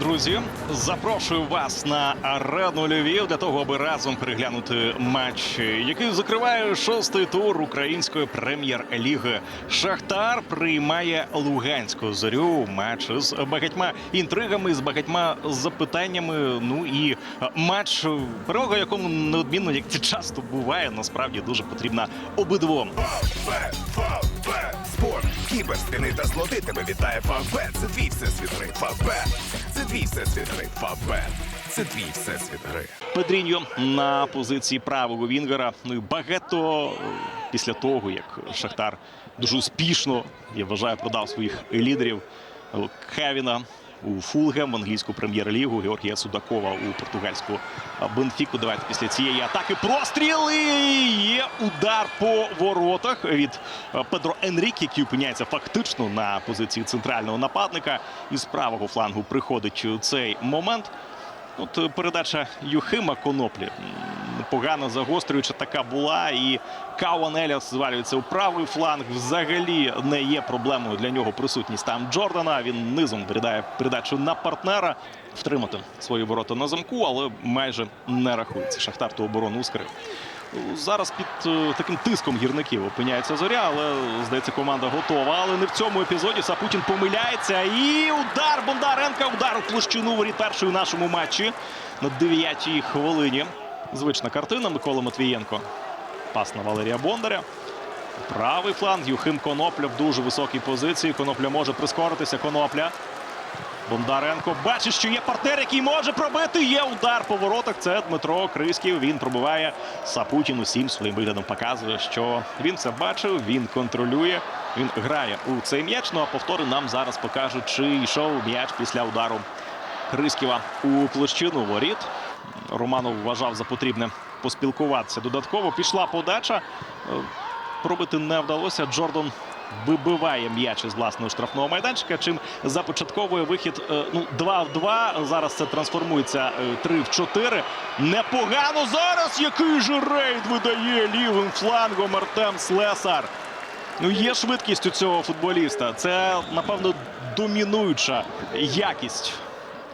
Друзі, запрошую вас на арену Львів для того, аби разом переглянути матч, який закриває шостий тур української прем'єр-ліги. Шахтар приймає Луганську зорю. Матч з багатьма інтригами, з багатьма запитаннями. Ну і матч, перемога якому неодмінно, як це часто буває, насправді дуже потрібна обидвом. Спорт, кіберспіни та слоти тебе вітає Фавбет. Це твій всесвіт гри. Фавбет, твій всесвіт гри. Фабе. це твій всесвіт гри. Педріньо на позиції правого Вінгера. Ну і багато е, після того, як Шахтар дуже успішно, я вважаю, продав своїх лідерів Кевіна. Хевіна у Фулгем в англійську прем'єр-лігу, Георгія Судакова у португальську Бенфіку. Давайте після цієї атаки простріли. Є удар по воротах від е, Педро Енрік, який опиняється фактично на позиції центрального нападника. Із правого флангу приходить цей момент. От передача Юхима Коноплі погано загострююча така була. І Кауан Еліас звалюється у правий фланг. Взагалі не є проблемою для нього присутність там Джордана. Він низом вирідає передачу на партнера. Втримати свої ворота на замку, але майже не рахується. Шахтар ту оборону скрив. Зараз під е, таким тиском гірників опиняється зоря, але здається, команда готова. Але не в цьому епізоді Сапутін помиляється. І удар Бондаренка. Удар у площину воріт першої нашому матчі на 9-й хвилині. Звична картина Микола Матвієнко. Пас на Валерія Бондаря. Правий фланг. Юхим Конопля в дуже високій позиції. Конопля може прискоритися. Конопля. Бондаренко бачить, що є партнер, який може пробити. Є удар по воротах. Це Дмитро Криськів. Він пробиває Сапутін усім своїм виглядом. Показує, що він це бачив, він контролює, він грає у цей м'яч. Ну а повтори нам зараз покажуть, чи йшов м'яч після удару Криськіва у площину воріт. Романов вважав за потрібне поспілкуватися додатково. Пішла подача. Е, Пробити не вдалося. Джордан вибиває м'яч із власного штрафного майданчика. Чим започатковує вихід е, ну, 2 в 2. Зараз це трансформується е, 3 в 4. Непогано зараз. Який же рейд видає лівим флангом Артем Слесар. Ну, є швидкість у цього футболіста. Це, напевно, домінуюча якість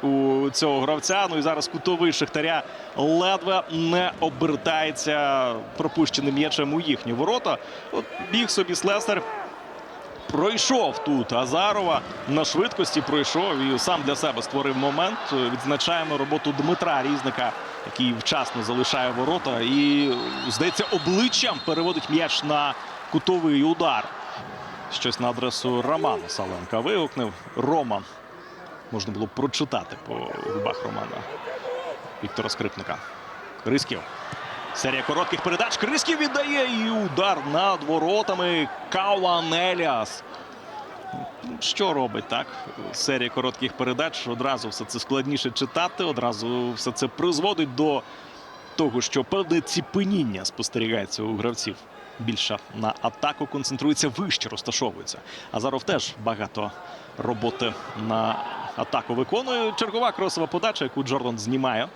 у цього гравця. Ну і зараз кутовий Шахтаря ледве не обертається пропущеним м'ячем у їхні ворота. От біг собі Слесар. Пройшов тут Азарова на швидкості. Пройшов і сам для себе створив момент. Відзначаємо роботу Дмитра Різника, який вчасно залишає ворота і, здається, обличчям переводить м'яч на кутовий удар. Щось на адресу Романа Саленка вигукнув. Рома можна було прочитати по губах Романа Віктора Скрипника. Криськів. Серія коротких передач. Криськів віддає і удар над воротами. Каланеліас. Ну, Що робить так? Серія коротких передач. Одразу все це складніше читати. Одразу все це призводить до того, що певне ціпеніння спостерігається у гравців. Більше на атаку концентрується вище, розташовується. Азаров теж багато роботи на атаку виконує. Чергова кросова подача, яку Джордан знімає.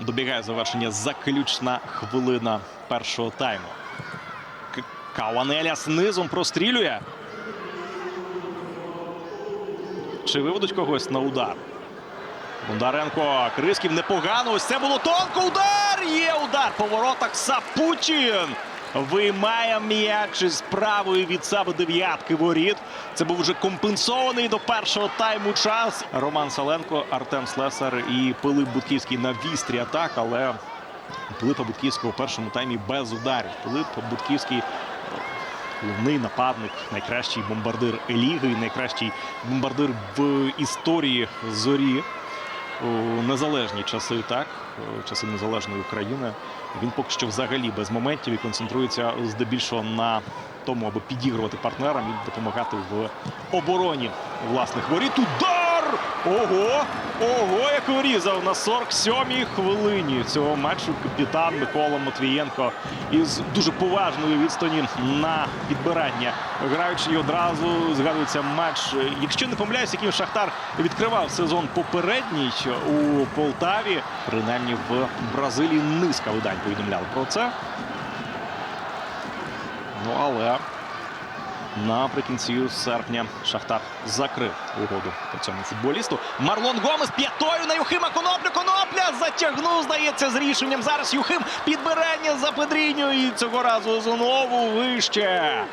Добігає завершення заключна хвилина першого тайму. К- Кауанеляс низом прострілює. Чи виведуть когось на удар? Бондаренко, Крисків непогано. Ось це було тонко. Удар! Є удар по воротах. Сапутін виймає м'яч із правої від себе дев'ятки воріт. Це був вже компенсований до першого тайму час. Роман Саленко, Артем Слесар і Пилип Будківський на вістрі атак, але Пилипа Будківського у першому таймі без ударів. Пилип Будківський головний нападник, найкращий бомбардир ліги, найкращий бомбардир в історії зорі у незалежні часи, так, у часи незалежної України. Він поки що взагалі без моментів і концентрується здебільшого на тому, аби підігрувати партнерам і допомагати в обороні власних воріт. Удар! Ого! Ого, як вирізав на 47-й хвилині цього матчу капітан Микола Матвієнко із дуже поважної відстані на підбирання. Граючи і одразу згадується матч, якщо не помиляюсь, яким Шахтар відкривав сезон попередній у Полтаві. Принаймні в Бразилії низка видань повідомляли про це. Ну але Наприкінці серпня Шахтар закрив угоду по цьому футболісту. Марлон Гомес п'ятою на Юхима Коноплю. Конопля затягнув, здається, з рішенням. Зараз Юхим підбирання за Педріню. І цього разу знову вище.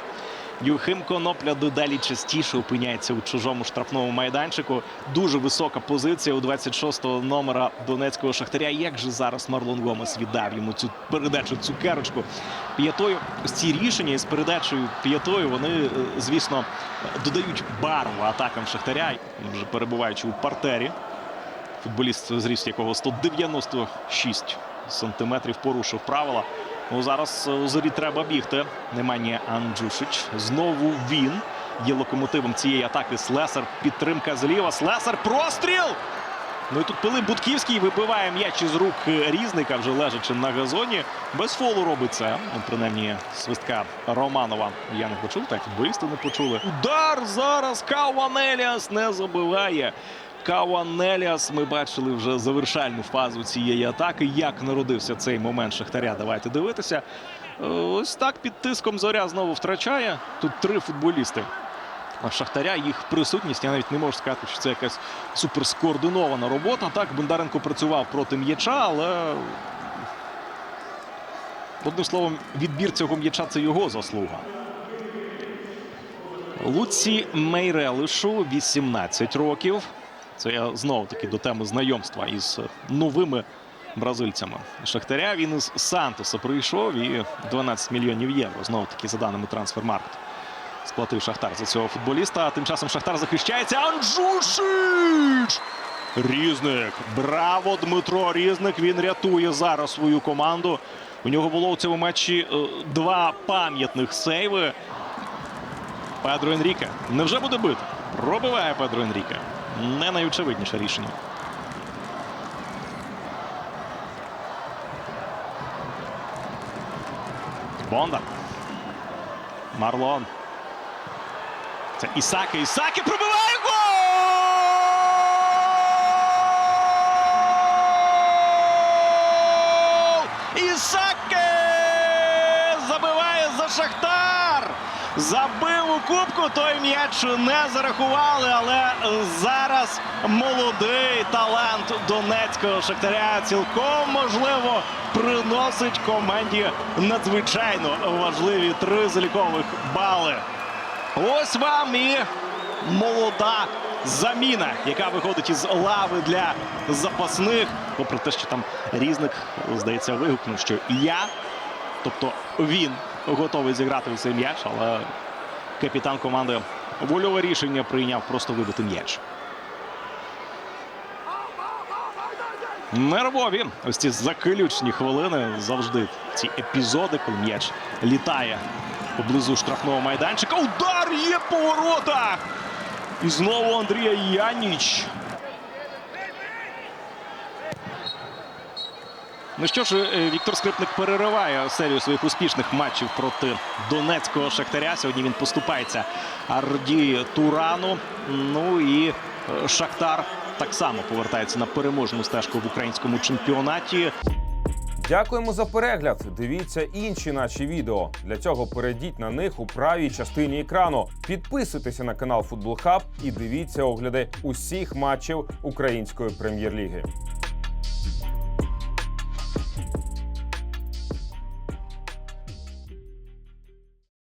Юхим Конопля дедалі частіше опиняється у чужому штрафному майданчику. Дуже висока позиція у 26-го номера донецького шахтаря. Як же зараз Марлон Гомес віддав йому цю передачу цукерочку п'ятою? Ось ці рішення із передачею п'ятою вони, е, звісно, додають барву атакам шахтаря, вже перебуваючи у партері. Футболіст, зріст якого 196 сантиметрів, порушив правила. Ну, зараз е, у зорі треба бігти. Немає Анджушич. Знову він є локомотивом цієї атаки. Слесар. Підтримка зліва. Слесар. Простріл! Ну і тут Пилип Будківський вибиває м'яч із рук різника, вже лежачи на газоні. Без фолу робить це. Ну, принаймні, свистка Романова. Я не почув, так футболісти не почули. Удар зараз Кауанеліас не забиває. Кауанеліас ми бачили вже завершальну фазу цієї атаки. Як народився цей момент Шахтаря? Давайте дивитися. Е, Ось так під тиском зоря знову втрачає. Тут три футболісти. Шахтаря їх присутність. Я навіть не можу сказати, що це якась суперскоординована робота. Так, Бондаренко працював проти м'яча, але одним словом, відбір цього м'яча це його заслуга. Луці Мейрелишу 18 років. Це я знову таки до теми знайомства із новими бразильцями. Шахтаря він із Сантоса прийшов і 12 мільйонів євро. Знову таки, за даними трансфермаркет. Сплатив Шахтар за цього футболіста. Тим часом Шахтар захищається. Анджушич! Різник. Браво, Дмитро Різник. Він рятує зараз свою команду. У нього було у цьому матчі е, два пам'ятних сейви. Педро Енріке. Невже буде бити? Пробиває Педро Енріке. Не найочевидніше рішення. Бондар. Марлон. Це Ісаки. Ісаки пробиває гол! Ісаки забиває за Шахтар. Забив кубку, той м'яч не зарахували, але зараз молодий талант донецького шахтаря цілком можливо приносить команді надзвичайно важливі три залікових бали. Ось вам і молода заміна, яка виходить із лави для запасних. Попри те, що там різник, здається, вигукнув, що я, тобто він готовий зіграти у цей м'яч, але капітан команди вольове рішення прийняв просто вибити м'яч. Нервові ось ці заключні хвилини завжди ці епізоди, коли м'яч літає поблизу штрафного майданчика. Удар є по воротах! І знову Андрія Яніч. Ну що ж, е, Віктор Скрипник перериває серію своїх успішних матчів проти донецького шахтаря. Сьогодні він поступається Арді Турану. Ну і е, Шахтар так само повертається на переможну стежку в українському чемпіонаті. Дякуємо за перегляд. Дивіться інші наші відео. Для цього перейдіть на них у правій частині екрану. Підписуйтеся на канал Футбол Хаб і дивіться огляди усіх матчів української прем'єр-ліги.